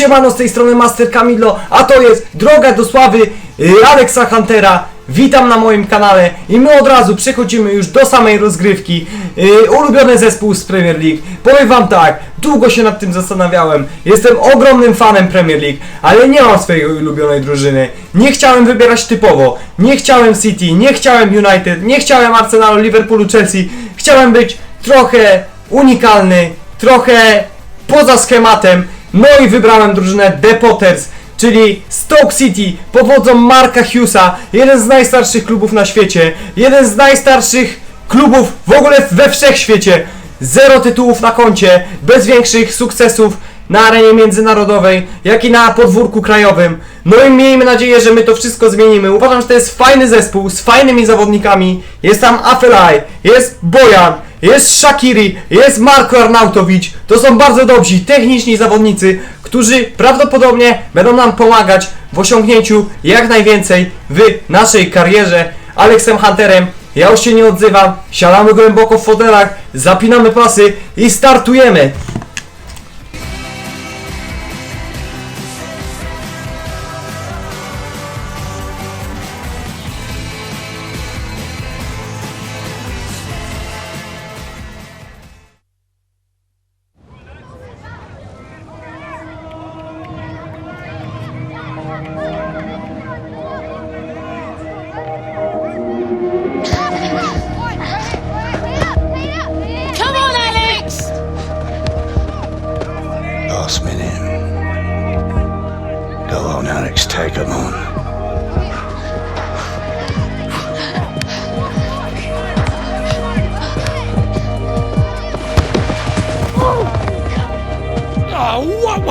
siemano, z tej strony Master Camillo, a to jest Droga do Sławy y, Alexa Huntera. Witam na moim kanale i my od razu przechodzimy już do samej rozgrywki. Y, ulubiony zespół z Premier League. Powiem wam tak, długo się nad tym zastanawiałem. Jestem ogromnym fanem Premier League, ale nie mam swojej ulubionej drużyny. Nie chciałem wybierać typowo. Nie chciałem City, nie chciałem United, nie chciałem Arsenalu, Liverpoolu, Chelsea. Chciałem być trochę unikalny, trochę poza schematem. No i wybrałem drużynę The Potters, czyli Stoke City pod wodzą Marka Hughesa, jeden z najstarszych klubów na świecie, jeden z najstarszych klubów w ogóle we wszechświecie. Zero tytułów na koncie, bez większych sukcesów na arenie międzynarodowej, jak i na podwórku krajowym. No i miejmy nadzieję, że my to wszystko zmienimy. Uważam, że to jest fajny zespół z fajnymi zawodnikami. Jest tam Afelaj, jest Bojan, jest Shakiri, jest Marko Arnautowicz. To są bardzo dobrzy, techniczni zawodnicy, którzy prawdopodobnie będą nam pomagać w osiągnięciu jak najwięcej w naszej karierze. Alexem Hunterem ja już się nie odzywam, siadamy głęboko w fotelach, zapinamy pasy i startujemy.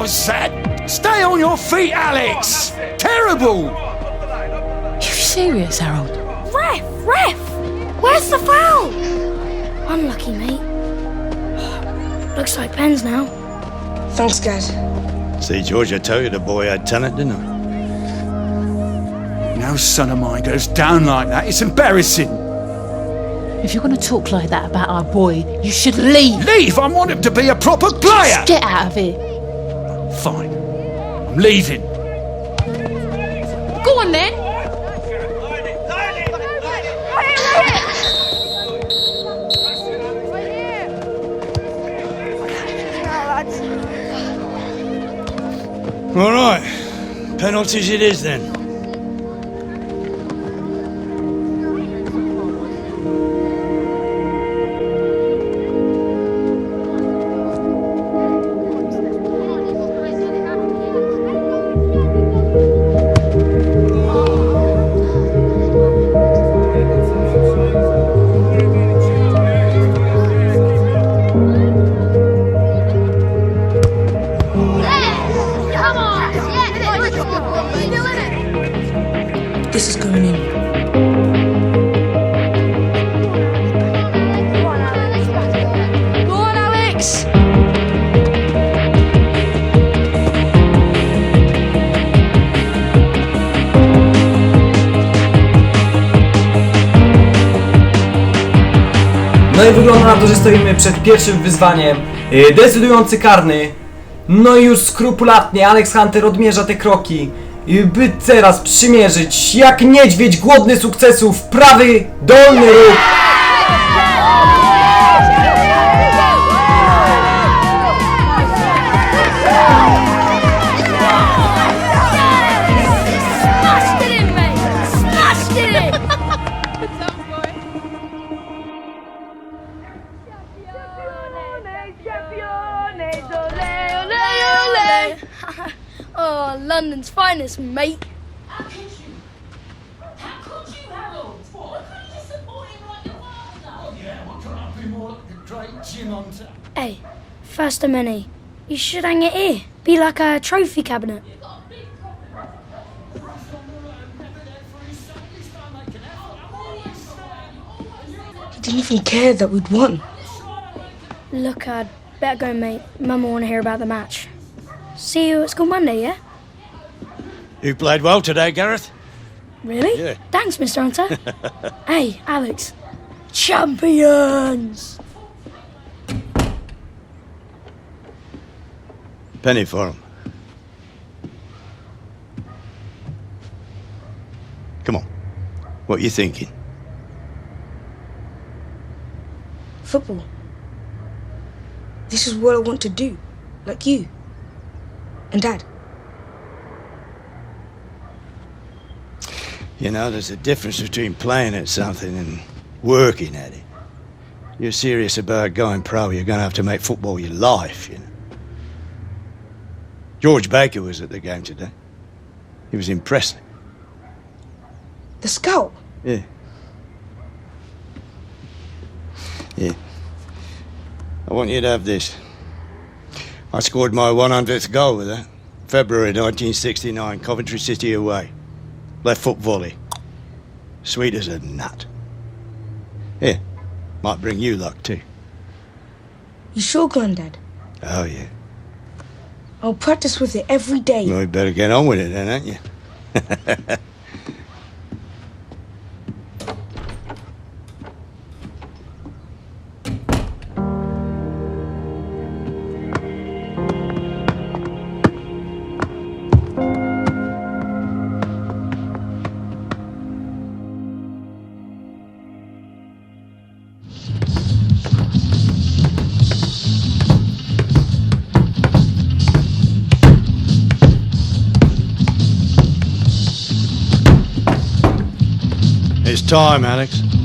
Was that? Stay on your feet, Alex! Terrible! You serious, Harold? Ref! Ref! Where's the foul? Unlucky, mate. Looks like Ben's now. Thanks, guys. See, George, I told you the boy had talent, didn't I? No son of mine goes down like that. It's embarrassing. If you're going to talk like that about our boy, you should leave. Leave! I want him to be a proper player! Get out of here. Fine. I'm leaving. Go on then. All right. Penalties it is then. Wygląda na to, że stoimy przed pierwszym wyzwaniem. Yy, Decydujący karny. No i już skrupulatnie Alex Hunter odmierza te kroki. yy, By teraz przymierzyć jak niedźwiedź głodny sukcesów prawy dolny róg. Oh, London's finest, mate. Hey, first of many. You should hang it here. Be like a trophy cabinet. He didn't even care that we'd won. Look, I'd better go, mate. Mum will want to hear about the match. See you at school Monday, yeah? You played well today, Gareth. Really? Yeah. Thanks, Mr. Hunter. hey, Alex. Champions! Penny for him. Come on. What you thinking? Football. This is what I want to do. Like you. And Dad. You know, there's a difference between playing at something and working at it. You're serious about going pro, you're going to have to make football your life, you know. George Baker was at the game today. He was impressive. The scout. Yeah. Yeah. I want you to have this. I scored my 100th goal with that. February 1969, Coventry City away. Left foot volley. Sweet as a nut. Here, might bring you luck too. You sure, Granddad? Oh, yeah. I'll practice with it every day. Well, you better get on with it then, ain't you? time, Alex.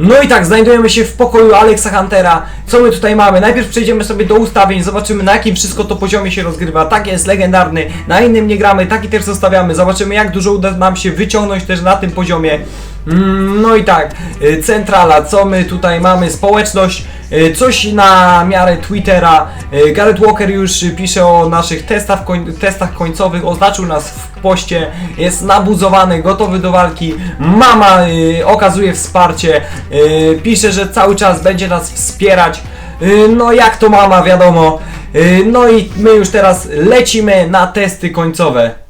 No i tak, znajdujemy się w pokoju Alexa Huntera. Co my tutaj mamy? Najpierw przejdziemy sobie do ustawień, zobaczymy na jakim wszystko to poziomie się rozgrywa. Tak jest legendarny, na innym nie gramy, taki też zostawiamy. Zobaczymy jak dużo uda nam się wyciągnąć też na tym poziomie. Mm, No i tak, y, centrala, co my tutaj mamy? Społeczność, y, coś na miarę Twittera. Y, Gareth Walker już pisze o naszych testach, koń, testach końcowych, oznaczył nas w poście, jest nabuzowany, gotowy do walki. Mama y, okazuje wsparcie, y, pisze, że cały czas będzie nas wspierać. Y, no jak to mama, wiadomo. Y, no i my już teraz lecimy na testy końcowe.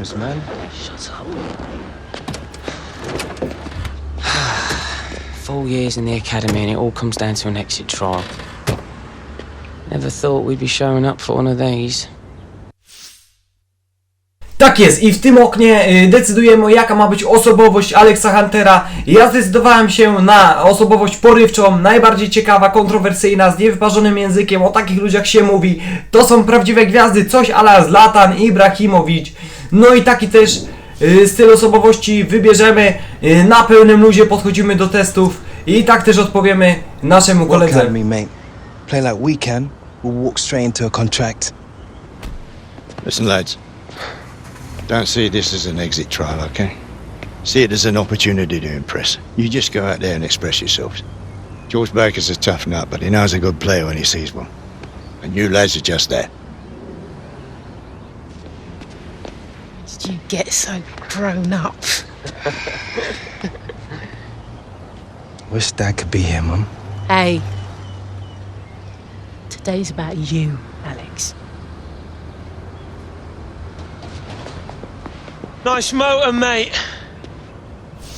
How times, man? Shut up. Four years in the academy and it all comes down to an exit trial. Never thought we'd be showing up for one of these. Tak jest i w tym oknie y, decydujemy jaka ma być osobowość Alexa Huntera. Ja zdecydowałem się na osobowość porywczą, najbardziej ciekawa, kontrowersyjna, z niewyparzonym językiem, o takich ludziach się mówi. To są prawdziwe gwiazdy, coś ala Zlatan Ibrahimowicz. No i taki też y, styl osobowości wybierzemy. Y, na pełnym luzie podchodzimy do testów i tak też odpowiemy naszemu koledze. Play like we can, we'll walk straight into a contract. Listen, lads. Don't see this as an exit trial, okay? See it as an opportunity to impress. You just go out there and express yourselves. George Baker's a tough nut, but he knows a good player when he sees one. And you lads are just that. Did you get so grown up? Wish Dad could be here, Mum. Hey. Today's about you, Alex. Nice motor, mate.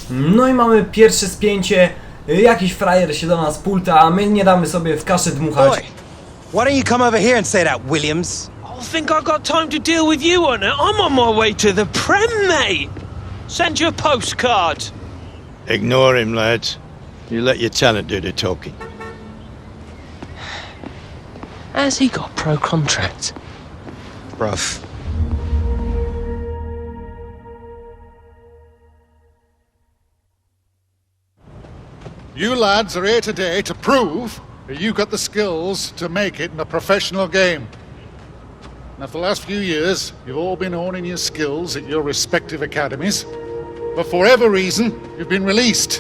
No i mamy pierwsze spięcie. Jakiś frajer się do nas pulta, a my nie damy sobie w kaszę dmuchać. Boy, why don't you come over here and say that, Williams? I think I've got time to deal with you on it. I'm on my way to the Prem, mate. Send you a postcard. Ignore him, lads. You let your talent do the talking. Has he got pro contract? Bruv. You lads are here today to prove that you've got the skills to make it in a professional game. Now, for the last few years, you've all been honing your skills at your respective academies, but for whatever reason, you've been released.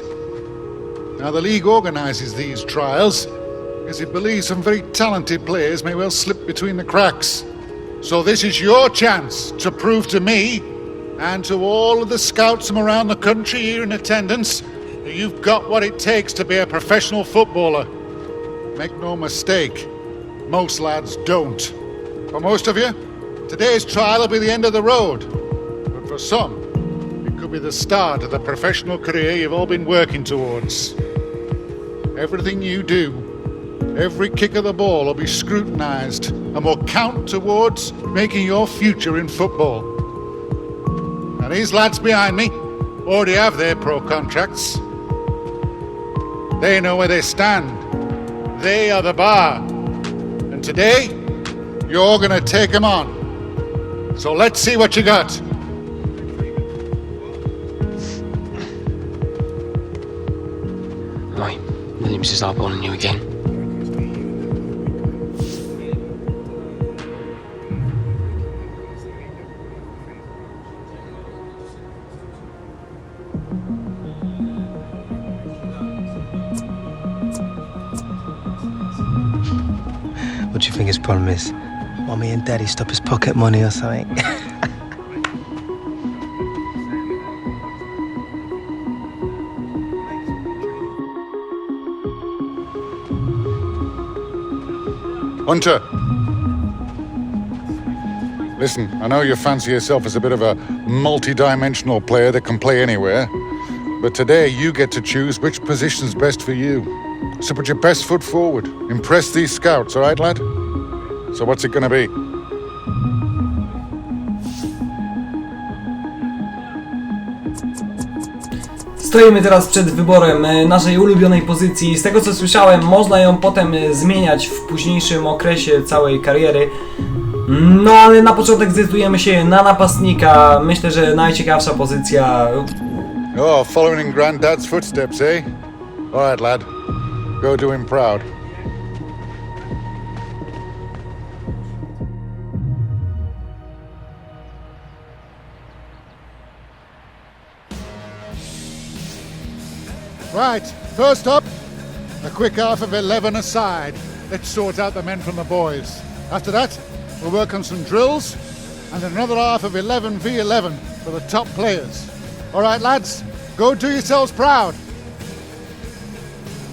Now, the league organises these trials because it believes some very talented players may well slip between the cracks. So, this is your chance to prove to me and to all of the scouts from around the country here in attendance that you've got what it takes to be a professional footballer. Make no mistake, most lads don't. For most of you, today's trial will be the end of the road. But for some, it could be the start of the professional career you've all been working towards. Everything you do, every kick of the ball will be scrutinised and will count towards making your future in football. Now, these lads behind me already have their pro contracts. They know where they stand. They are the bar. And today, you're going to take him on. So let's see what you got. Right, Williams is eyeballing you again. What do you think his problem is? Mommy and daddy stop his pocket money or something? Hunter. Listen, I know you fancy yourself as a bit of a multi dimensional player that can play anywhere, but today you get to choose which position's best for you. So put your best foot forward. Impress these scouts, all right, lad? So what's it gonna be? Stoimy teraz przed wyborem e, naszej ulubionej pozycji. Z tego co słyszałem, można ją potem e, zmieniać w późniejszym okresie całej kariery. No ale na początek zdecydujemy się na napastnika. Myślę, że najciekawsza pozycja. Oh, following in Granddad's footsteps, eh? All right, lad. Go do him proud. Right, first up, a quick half of 11 aside. Let's sort out the men from the boys. After that, we'll work on some drills and another half of 11 v 11 for the top players. All right, lads, go do yourselves proud.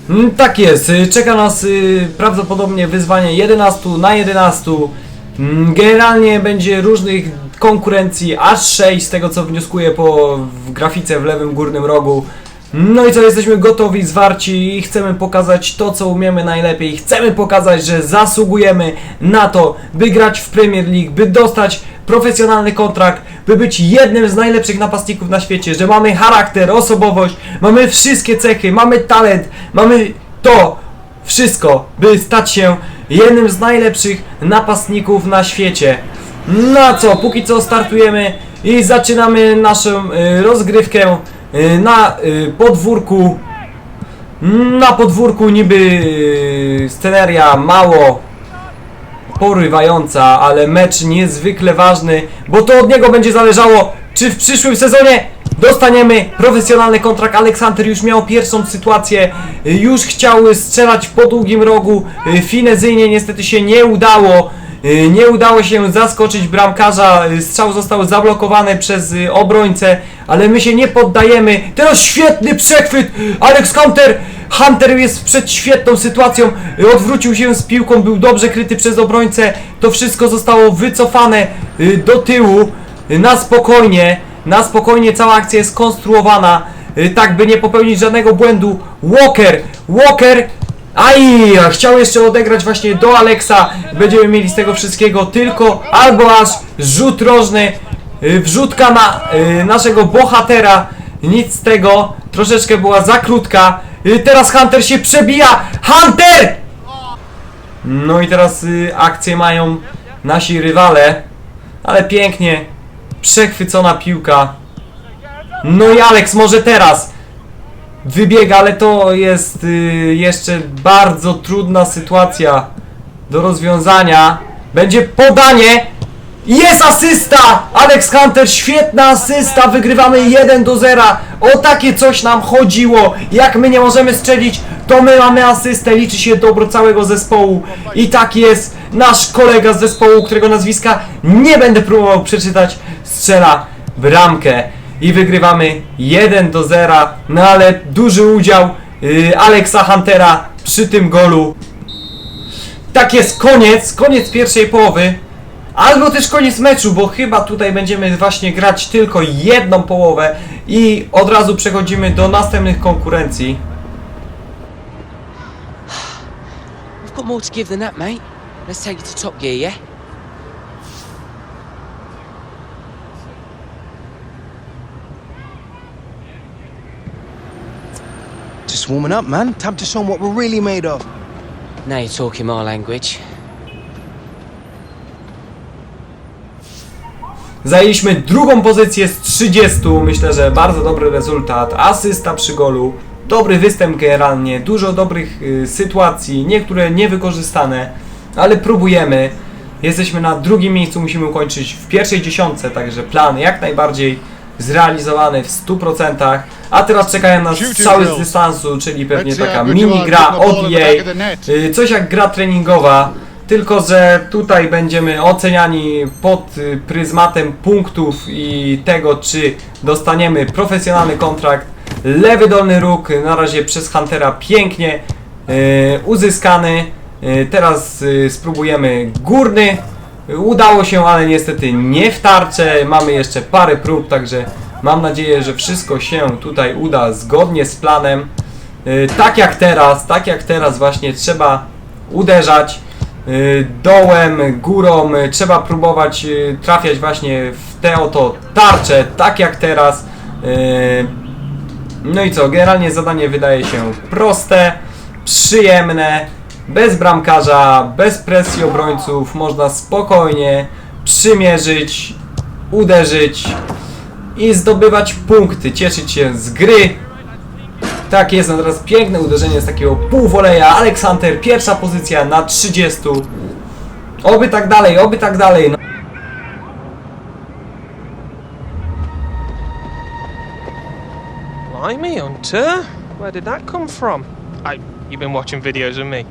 Mm, Tak jest, y, czeka nas y, prawdopodobnie wyzwanie 11 na 11. Mm, Generalnie będzie różnych konkurencji, aż 6 z tego co wnioskuję po w grafice w lewym górnym rogu. No i co, jesteśmy gotowi, zwarci i chcemy pokazać to co umiemy najlepiej. Chcemy pokazać, że zasługujemy na to, by grać w Premier League, by dostać profesjonalny kontrakt, by być jednym z najlepszych napastników na świecie, że mamy charakter, osobowość, mamy wszystkie cechy, mamy talent, mamy to wszystko, by stać się jednym z najlepszych napastników na świecie. No co, póki co startujemy i zaczynamy naszą y, rozgrywkę na y, podwórku. Na podwórku niby y, sceneria mało porywająca, ale mecz niezwykle ważny, bo to od niego będzie zależało, czy w przyszłym sezonie dostaniemy profesjonalny kontrakt. Aleksander już miał pierwszą sytuację, y, już chciał strzelać po długim rogu, y, finezyjnie niestety się nie udało. Y, Nie udało się zaskoczyć bramkarza, y, strzał został zablokowany przez y, obrońcę, ale my się nie poddajemy. Teraz świetny przechwyt! Alex Hunter! Hunter jest przed świetną sytuacją, odwrócił się z piłką, był dobrze kryty przez obrońcę. To wszystko zostało wycofane do tyłu, na spokojnie. Na spokojnie cała akcja jest konstruowana. tak by nie popełnić żadnego błędu. Walker, Walker, aj, chciał jeszcze odegrać właśnie do Alexa. Będziemy mieli z tego wszystkiego tylko albo aż rzut rożny, y, wrzutka na y, naszego bohatera. Nic z tego, troszeczkę była za krótka. Y, teraz Hunter się przebija. Hunter! No i teraz akcję mają nasi rywale. Ale pięknie. Przechwycona piłka. No i Alex może teraz wybiega, ale to jest y, jeszcze bardzo trudna sytuacja do rozwiązania. Będzie podanie. Jest asysta! Alex Hunter, świetna asysta, wygrywamy 1 do 0. O takie coś nam chodziło. Jak my nie możemy strzelić, to my mamy asystę, liczy się dobro całego zespołu. I tak jest, nasz kolega z zespołu, którego nazwiska nie będę próbował przeczytać, strzela bramkę. I wygrywamy 1 do 0. No ale duży udział yy, Alexa Huntera przy tym golu. Tak jest, koniec, koniec pierwszej połowy. Albo też koniec meczu, bo chyba tutaj będziemy właśnie grać tylko jedną połowę i od razu przechodzimy do następnych konkurencji. We've got more to give than that, mate. Let's take it to top gear, yeah? Warming up, man. Time to show 'em what we're really made of. Now you're talking my language. Zajęliśmy drugą pozycję z 30, myślę, że bardzo dobry rezultat, asysta przy golu, dobry występ generalnie, dużo dobrych y, sytuacji, niektóre niewykorzystane, ale próbujemy. Jesteśmy na drugim miejscu, musimy ukończyć w pierwszej dziesiątce, także plan jak najbardziej zrealizowany w 100%. A teraz czekają nas strzały z dystansu, czyli pewnie taka mini gra od EA, y, coś jak gra treningowa. Tylko, że tutaj będziemy oceniani pod y, pryzmatem punktów i tego, czy dostaniemy profesjonalny kontrakt. Lewy dolny róg na razie przez Huntera pięknie y, uzyskany. Teraz spróbujemy górny. Udało się, ale niestety nie w tarczę. Mamy jeszcze parę prób, także mam nadzieję, że wszystko się tutaj uda zgodnie z planem. Y, tak jak teraz, tak jak teraz właśnie trzeba uderzać y, dołem, górą, trzeba próbować y, trafiać właśnie w te oto tarcze, tak jak teraz. No i co, generalnie zadanie wydaje się proste, przyjemne, bez bramkarza, bez presji obrońców, można spokojnie przymierzyć, uderzyć i zdobywać punkty, cieszyć się z gry, tak jest, no teraz piękne uderzenie z takiego półwoleja. Alex Hunter, pierwsza pozycja na 30. Oby tak dalej, oby tak dalej. No. Blimey, Hunter? Where did that come from? I, you've been watching videos of me.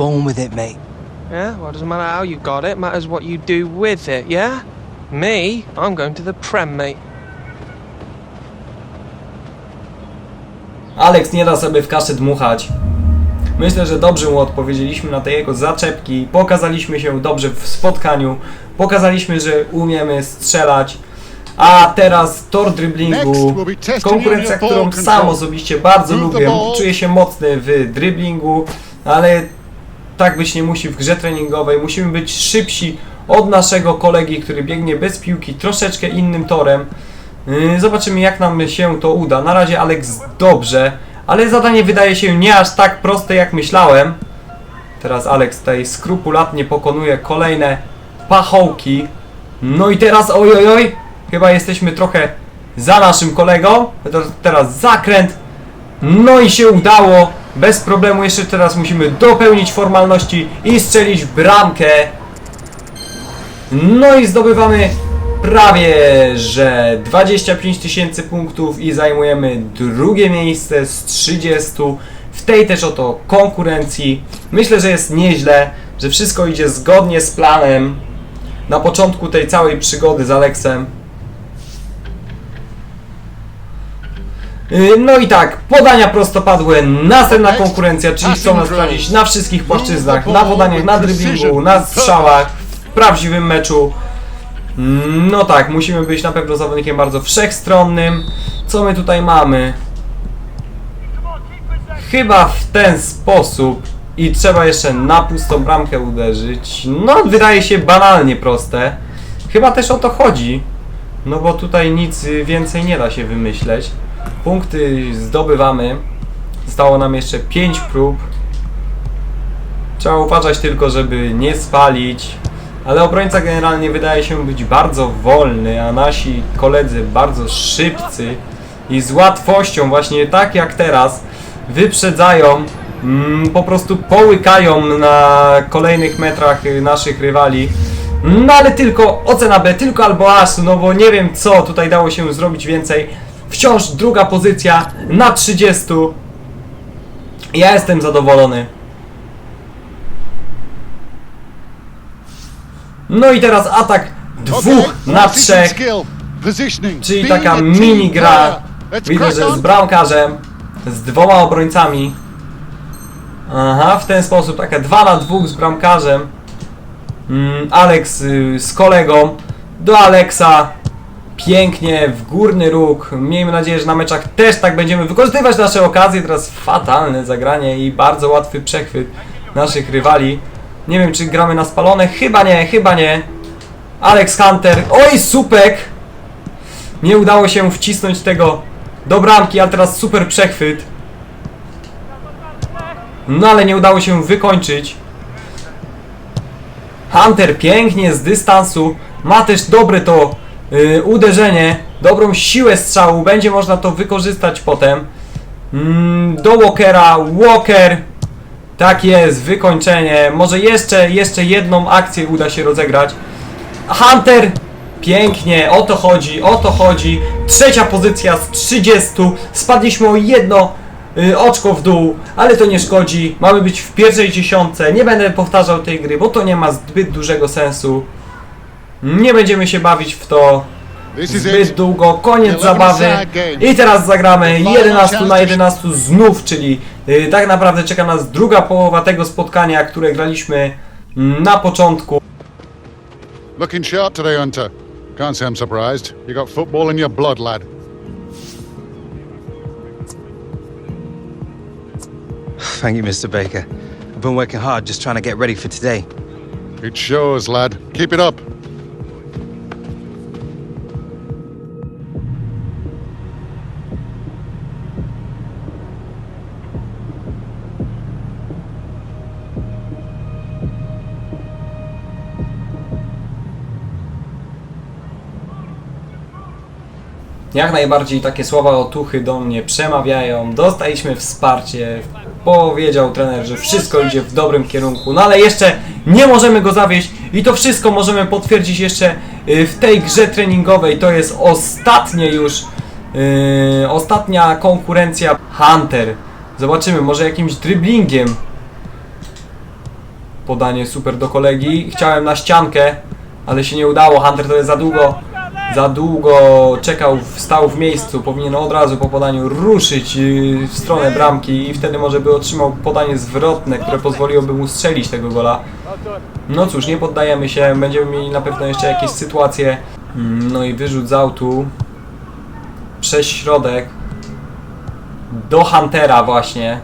Born with it, mate. Yeah, well, it doesn't matter how you got it, matters what you do with it, yeah? Me, I'm going to the Prem, mate. Alex nie da sobie w kaszę dmuchać. Myślę, że dobrze mu odpowiedzieliśmy na te jego zaczepki. Pokazaliśmy się dobrze w spotkaniu. Pokazaliśmy, że umiemy strzelać. A teraz tor driblingu. Konkurencja, którą sam osobiście bardzo lubię. Czuję się mocny w driblingu, ale tak być nie musi w grze treningowej. Musimy być szybsi od naszego kolegi, który biegnie bez piłki troszeczkę innym torem. Yy, Zobaczymy jak nam się to uda. Na razie Alex dobrze, ale zadanie wydaje się nie aż tak proste jak myślałem. Teraz Alex tutaj skrupulatnie pokonuje kolejne pachołki. No i teraz oj oj oj, chyba jesteśmy trochę za naszym kolegą. Teraz zakręt. No i się udało. Bez problemu jeszcze teraz musimy dopełnić formalności i strzelić bramkę. No i zdobywamy prawie, że 25 tysięcy punktów i zajmujemy drugie miejsce z 30 w tej też oto konkurencji. Myślę, że jest nieźle, że wszystko idzie zgodnie z planem na początku tej całej przygody z Aleksem. Yy, No i tak, podania prostopadłe, następna konkurencja, czyli chcą nas sprawdzić na wszystkich płaszczyznach, na podaniach, na driblingu, na strzałach, w prawdziwym meczu. No tak, musimy być na pewno zawodnikiem bardzo wszechstronnym. Co my tutaj mamy? Chyba w ten sposób i trzeba jeszcze na pustą bramkę uderzyć. No, wydaje się banalnie proste. Chyba też o to chodzi. No bo tutaj nic y, więcej nie da się wymyśleć. Punkty zdobywamy. Zostało nam jeszcze 5 prób. Trzeba uważać tylko, żeby nie spalić. Ale obrońca generalnie wydaje się być bardzo wolny, a nasi koledzy bardzo szybcy i z łatwością, właśnie tak jak teraz, wyprzedzają, mm, po prostu połykają na kolejnych metrach naszych rywali. No ale tylko ocena B, tylko albo aż, no bo nie wiem co tutaj dało się zrobić więcej. Wciąż druga pozycja na 30. Ja jestem zadowolony. No i teraz atak dwóch na trzech, czyli taka mini gra. Widzę, że z bramkarzem, z dwoma obrońcami. Aha, w ten sposób, takie 2 na 2 z bramkarzem. Mm, Alex y, z kolegą. Do Alexa. Pięknie, w górny róg. Miejmy nadzieję, że na meczach też tak będziemy wykorzystywać nasze okazje. Teraz fatalne zagranie i bardzo łatwy przechwyt naszych rywali. Nie wiem, czy gramy na spalone. Chyba nie, chyba nie. Alex Hunter. Oj, supek! Nie udało się wcisnąć tego do bramki, ale teraz super przechwyt. No ale nie udało się wykończyć. Hunter pięknie z dystansu. Ma też dobre to y, uderzenie, dobrą siłę strzału. Będzie można to wykorzystać potem. Mm, do Walkera. Walker. Tak jest, wykończenie. Może jeszcze, jeszcze jedną akcję uda się rozegrać. Hunter! Pięknie, o to chodzi, o to chodzi. Trzecia pozycja z 30. Spadliśmy o jedno y, oczko w dół, ale to nie szkodzi. Mamy być w pierwszej dziesiątce. Nie będę powtarzał tej gry, bo to nie ma zbyt dużego sensu. Nie będziemy się bawić w to zbyt długo. Koniec zabawy. I teraz zagramy 11 na 11 znów, czyli y, tak naprawdę czeka nas druga połowa tego spotkania, które graliśmy mm, na początku. Looking sharp today, Hunter. Can't say I'm surprised. You got football in your blood, lad. Thank you, Mr. Baker. I've been working hard just trying to get ready for today. It shows, lad. Keep it up. Jak najbardziej takie słowa otuchy do mnie przemawiają. Dostaliśmy wsparcie. Powiedział trener, że wszystko idzie w dobrym kierunku. No ale jeszcze nie możemy go zawieść i to wszystko możemy potwierdzić jeszcze y, w tej grze treningowej. To jest ostatnie już yy, ostatnia konkurencja Hunter. Zobaczymy, może jakimś driblingiem. Podanie super do kolegi. Chciałem na ściankę, ale się nie udało. Hunter to jest za długo za długo czekał, stał w miejscu, powinien od razu po podaniu ruszyć yy, w stronę bramki i wtedy może by otrzymał podanie zwrotne, które pozwoliłoby mu strzelić tego gola. No cóż, nie poddajemy się, będziemy mieli na pewno jeszcze jakieś sytuacje. Mm, No i wyrzut z autu przez środek do Huntera właśnie.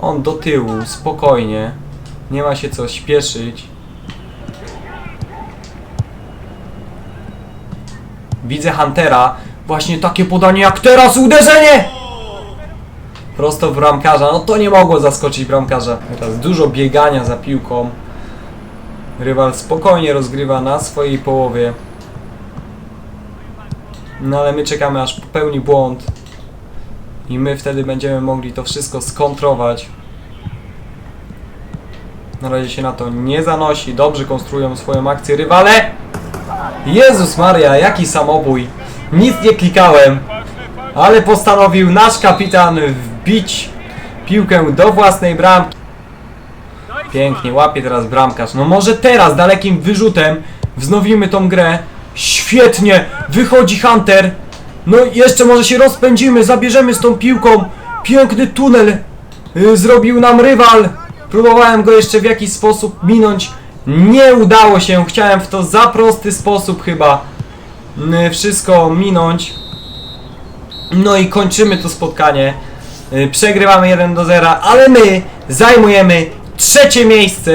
On do tyłu, spokojnie. Nie ma się co śpieszyć. Widzę Huntera. Właśnie takie podanie jak teraz, uderzenie! Prosto w bramkarza. No to nie mogło zaskoczyć bramkarza. Teraz dużo biegania za piłką. Rywal spokojnie rozgrywa na swojej połowie. No ale my czekamy aż popełni błąd. I my wtedy będziemy mogli to wszystko skontrować. Na razie się na to nie zanosi. Dobrze konstruują swoją akcję rywale. Jezus Maria, jaki samobój. Nic nie klikałem, ale postanowił nasz kapitan wbić piłkę do własnej bramki. Pięknie, łapie teraz bramkarz. No może teraz, dalekim wyrzutem, wznowimy tą grę. Świetnie, wychodzi Hunter. No jeszcze może się rozpędzimy, zabierzemy z tą piłką. Piękny tunel y, zrobił nam rywal. Próbowałem go jeszcze w jakiś sposób minąć. Nie udało się, chciałem w to za prosty sposób chyba y, wszystko minąć. No i kończymy to spotkanie. Y, Przegrywamy 1 do 0, ale my zajmujemy trzecie miejsce.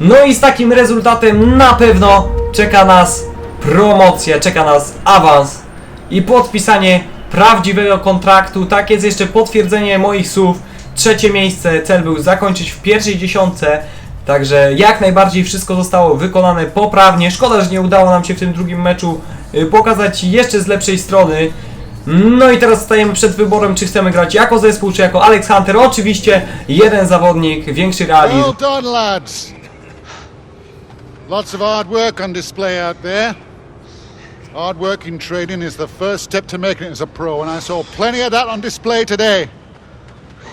No i z takim rezultatem na pewno czeka nas promocja, czeka nas awans i podpisanie prawdziwego kontraktu. Tak jest jeszcze potwierdzenie moich słów. Trzecie miejsce, cel był zakończyć w pierwszej dziesiątce. Także jak najbardziej wszystko zostało wykonane poprawnie. Szkoda, że nie udało nam się w tym drugim meczu y, pokazać jeszcze z lepszej strony. No i teraz stajemy przed wyborem, czy chcemy grać jako zespół, czy jako Alex Hunter. Oczywiście jeden zawodnik, większy realizm. Well done, lads. Lots of hard work on display out there. Hard work in training is the first step to making it as a pro, and I saw plenty of that on display today.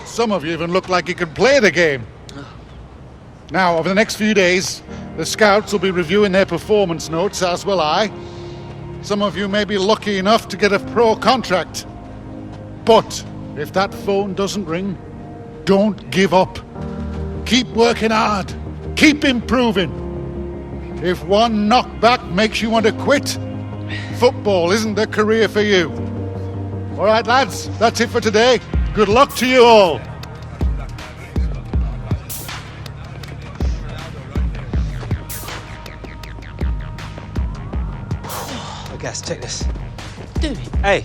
Some of you even look like you can play the game. Now, over the next few days, the scouts will be reviewing their performance notes, as will I. Some of you may be lucky enough to get a pro contract. But if that phone doesn't ring, don't give up. Keep working hard. Keep improving. If one knockback makes you want to quit, football isn't the career for you. All right, lads, that's it for today. Good luck to you all. I guess, check this. Do it. Hey,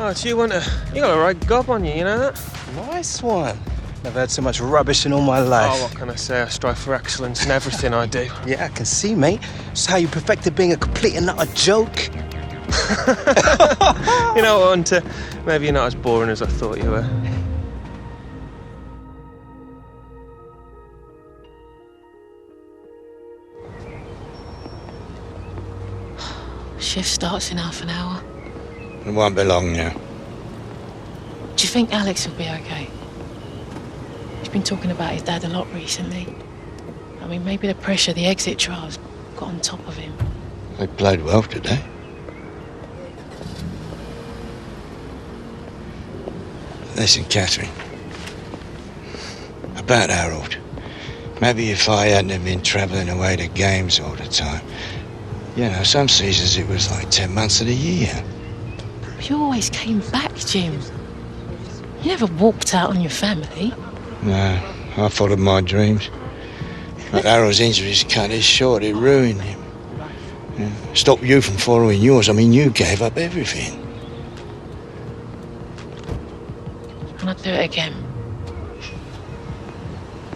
Oh, so you want a. You got a right gob on you, you know that? nice one. Never heard so much rubbish in all my oh, life. Oh, what can I say? I strive for excellence in everything I do. Yeah, I can see, mate. It's how you perfected being a complete and utter joke. You know what, Hunter? Maybe you're not as boring as I thought you were. Shift starts in half an hour. It won't be long now. Do you think Alex will be okay? He's been talking about his dad a lot recently. I mean, maybe the pressure the exit trials got on top of him. They played well today. Listen, Catherine. About Harold. Maybe if I hadn't have been travelling away to games all the time. You know, some seasons it was like 10 months of the year. But you always came back, Jim. You never walked out on your family. No, I followed my dreams. But Harold's injuries cut it short. It ruined him. Yeah. Stopped you from following yours. I mean, you gave up everything. And I'd do it again.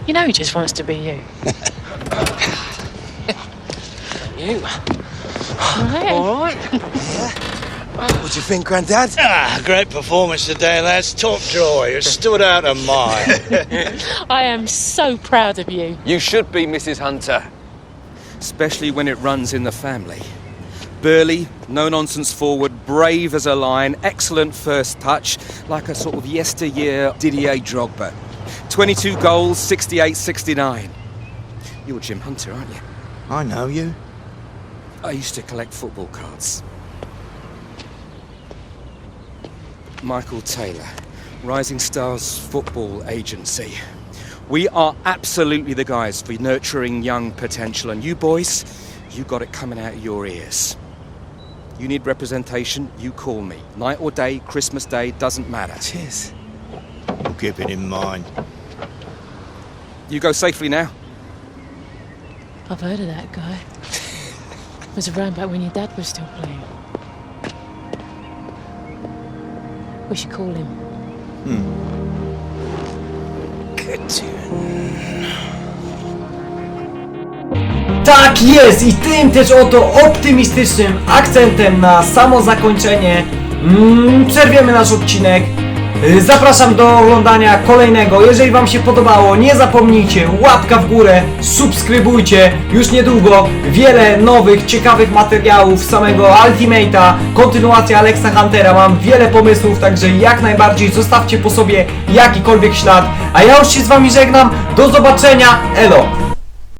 You know he just wants to be you. You? Right? All right. What do you think, Grandad? Ah, great performance today, lads. Top draw. You stood out a mile. I am so proud of you. You should be, Mrs. Hunter. Especially when it runs in the family. Burly, no nonsense forward, brave as a lion, excellent first touch, like a sort of yesteryear Didier Drogba. 22 goals, 68 69. You're Jim Hunter, aren't you? I know you. I used to collect football cards. Michael Taylor, Rising Stars Football Agency. We are absolutely the guys for nurturing young potential, and you boys, you got it coming out of your ears. You need representation, you call me. Night or day, Christmas Day, doesn't matter. Cheers. We'll keep it in mind. You go safely now. I've heard of that guy. was around back when your dad was still playing. We should call him. Good tune. Tak jest i tym też oto optymistycznym akcentem na samo zakończenie mm, przerwiemy nasz odcinek. Y, Zapraszam do oglądania kolejnego. Jeżeli Wam się podobało, nie zapomnijcie łapka w górę, subskrybujcie. Już niedługo wiele nowych, ciekawych materiałów samego Ultimate'a, kontynuacja Alexa Huntera. Mam wiele pomysłów, także jak najbardziej zostawcie po sobie jakikolwiek ślad. A ja już się z Wami żegnam. Do zobaczenia. Elo!